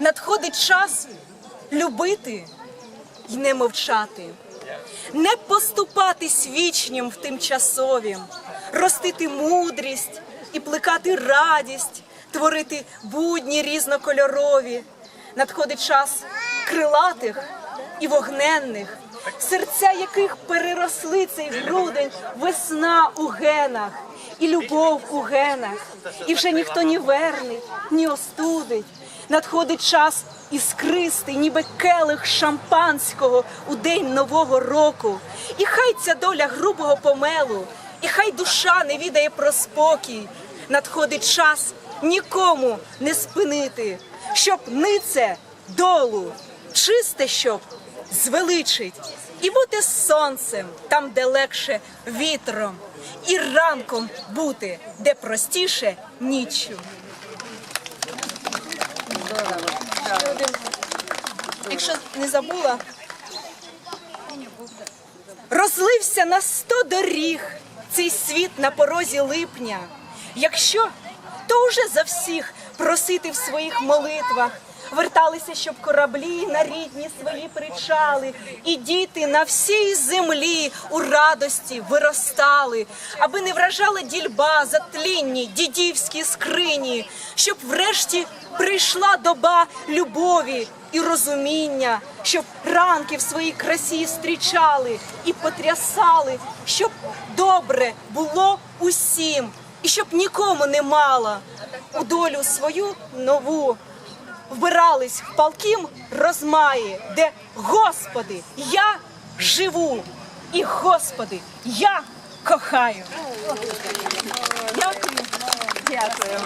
надходить час любити й не мовчати, не поступатись вічнім в тимчасовім, ростити мудрість і плекати радість, творити будні різнокольорові. Надходить час крилатих і вогненних, серця яких переросли цей грудень, весна у генах і любов у генах, і вже ніхто ні вернить, ні остудить. Надходить час іскристий, ніби келих шампанського у день нового року. І хай ця доля грубого помелу, і хай душа не відає про спокій. Надходить час нікому не спинити, щоб нице долу, чисте, щоб звеличить, і бути сонцем там, де легше вітром, і ранком бути, де простіше ніччю. Один. Якщо не забула, розлився на сто доріг цей світ на порозі липня. Якщо, то уже за всіх просити в своїх молитвах. Верталися, щоб кораблі на рідні свої причали, і діти на всій землі у радості виростали, аби не вражала дільба затлінні дідівські скрині, щоб врешті прийшла доба любові і розуміння, щоб ранки в своїй красі зустрічали і потрясали, щоб добре було усім, і щоб нікому не мало у долю свою нову вбирались в палким розмаї, де Господи, я живу, і Господи, я кохаю. Дякую. Дякую.